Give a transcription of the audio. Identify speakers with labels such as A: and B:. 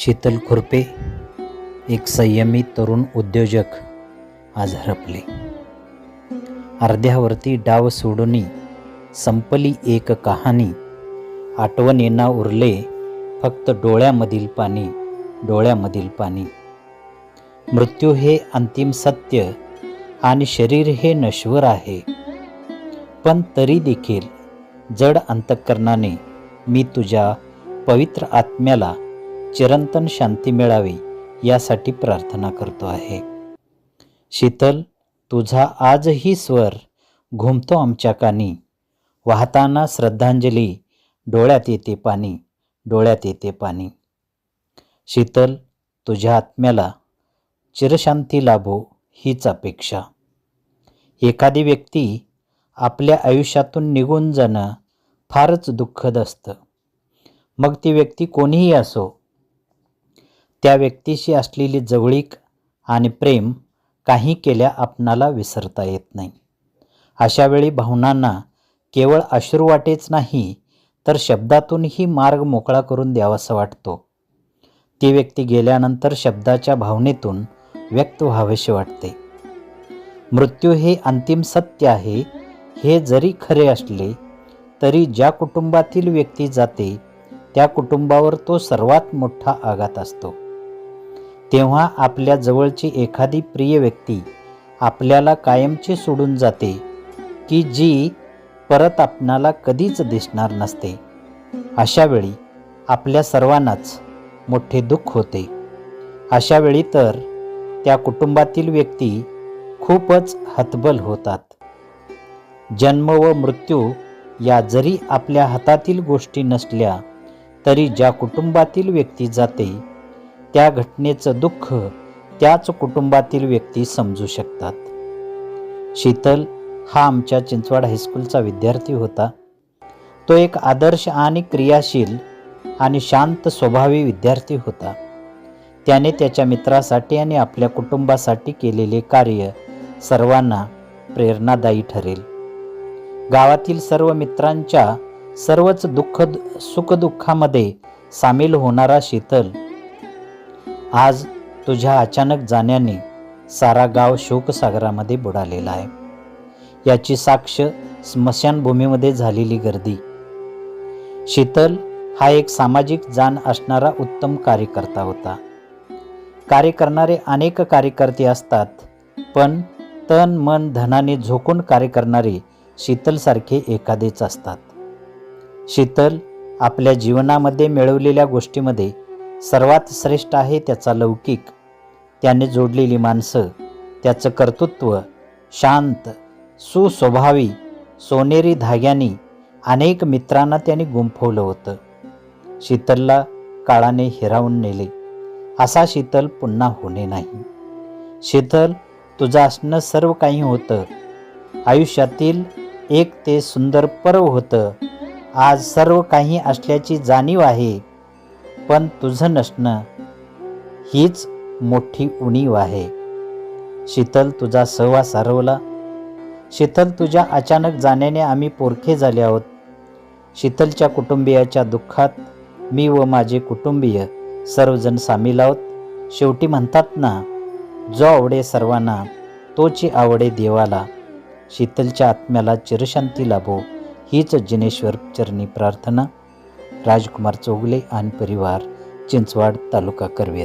A: शीतल खुरपे एक संयमी तरुण उद्योजक आज हरपले. अर्ध्यावरती डाव सोडूनी संपली एक कहाणी. आठवणींना उरले फक्त डोळ्यामधील पाणी डोळ्यामधील पाणी. मृत्यू हे अंतिम सत्य आणि शरीर हे नश्वर आहे. पण तरी देखील जड अंतःकरणाने मी तुझ्या पवित्र आत्म्याला चिरंतन शांती मिळावी यासाठी प्रार्थना करतो आहे. शीतल तुझा आजही स्वर घुमतो आमच्या कानी. वाहताना श्रद्धांजली डोळ्यात येते पाणी डोळ्यात येते पाणी. शीतल तुझ्या आत्म्याला चिरशांती लाभो हीच अपेक्षा. एखादी व्यक्ती आपल्या आयुष्यातून निघून जाणं फारच दुःखद असतं. मग ती व्यक्ती कोणीही असो त्या व्यक्तीशी असलेली जवळीक आणि प्रेम काही केल्या आपणाला विसरता येत नाही. अशावेळी भावनांना केवळ अश्रुवाटेच नाही तर शब्दातूनही मार्ग मोकळा करून द्यावासा वाटतो. ती व्यक्ती गेल्यानंतर शब्दाच्या भावनेतून व्यक्त व्हावेसे वाटते. मृत्यू हे अंतिम सत्य आहे हे जरी खरे असले तरी ज्या कुटुंबातील व्यक्ती जाते त्या कुटुंबावर तो सर्वात मोठा आघात असतो. तेव्हा आपल्या जवळची एखादी प्रिय व्यक्ती आपल्याला कायमची सोडून जाते की जी परत आपणाला कधीच दिसणार नसते. अशावेळी आपल्या सर्वांनाच मोठे दुःख होते. अशावेळी तर त्या कुटुंबातील व्यक्ती खूपच हतबल होतात. जन्म व मृत्यू या जरी आपल्या हातातील गोष्टी नसल्या तरी ज्या कुटुंबातील व्यक्ती जाते त्या घटनेचं दुःख त्याच कुटुंबातील व्यक्ती समजू शकतात. शीतल हा आमच्या चिंचवाड हायस्कूलचा विद्यार्थी होता. तो एक आदर्श आणि क्रियाशील आणि शांत स्वभावी विद्यार्थी होता. त्याने त्याच्या मित्रासाठी आणि आपल्या कुटुंबासाठी केलेले कार्य सर्वांना प्रेरणादायी ठरेल. गावातील सर्व मित्रांच्या सर्वच दुःख सुखदुःखामध्ये सामील होणारा शीतल आज तुझ्या अचानक जाण्याने सारा गाव शोकसागरामध्ये बुडालेला आहे. याची साक्ष स्मशानभूमीमध्ये झालेली गर्दी. शीतल हा एक सामाजिक जाण असणारा उत्तम कार्यकर्ता होता. कार्य करणारे अनेक कार्यकर्ते असतात पण तन मन धनाने झोकून कार्य करणारे शीतलसारखे एखादेच असतात. शीतल आपल्या जीवनामध्ये मिळवलेल्या गोष्टीमध्ये सर्वात श्रेष्ठ आहे त्याचा लौकिक. त्याने जोडलेली माणसं त्याचं कर्तृत्व शांत सुस्वभावी सोनेरी धाग्याने अनेक मित्रांना त्याने गुंफवलं होतं. शीतलला काळाने हिरावून नेले. असा शीतल पुन्हा होणे नाही. शीतल तुझं असणं सर्व काही होतं. आयुष्यातील एक ते सुंदर पर्व होतं. आज सर्व काही असल्याची जाणीव आहे. पण तुझं नसणं हीच मोठी उणीव आहे. शीतल तुझा सहवास हरवला शीतल तुझ्या अचानक जाण्याने आम्ही पोरखे झाले आहोत. शीतलच्या कुटुंबियाच्या दुःखात मी व माझे कुटुंबीय सर्वजण सामील आहोत. शेवटी म्हणतात ना जो आवडे सर्वांना तोची आवडे देवाला. शीतलच्या आत्म्याला चिरशांती लाभो हीच जिनेश्वर चरणी प्रार्थना. राजकुमार चौगले आणि परिवार चिंचवाड तालुका करवीर.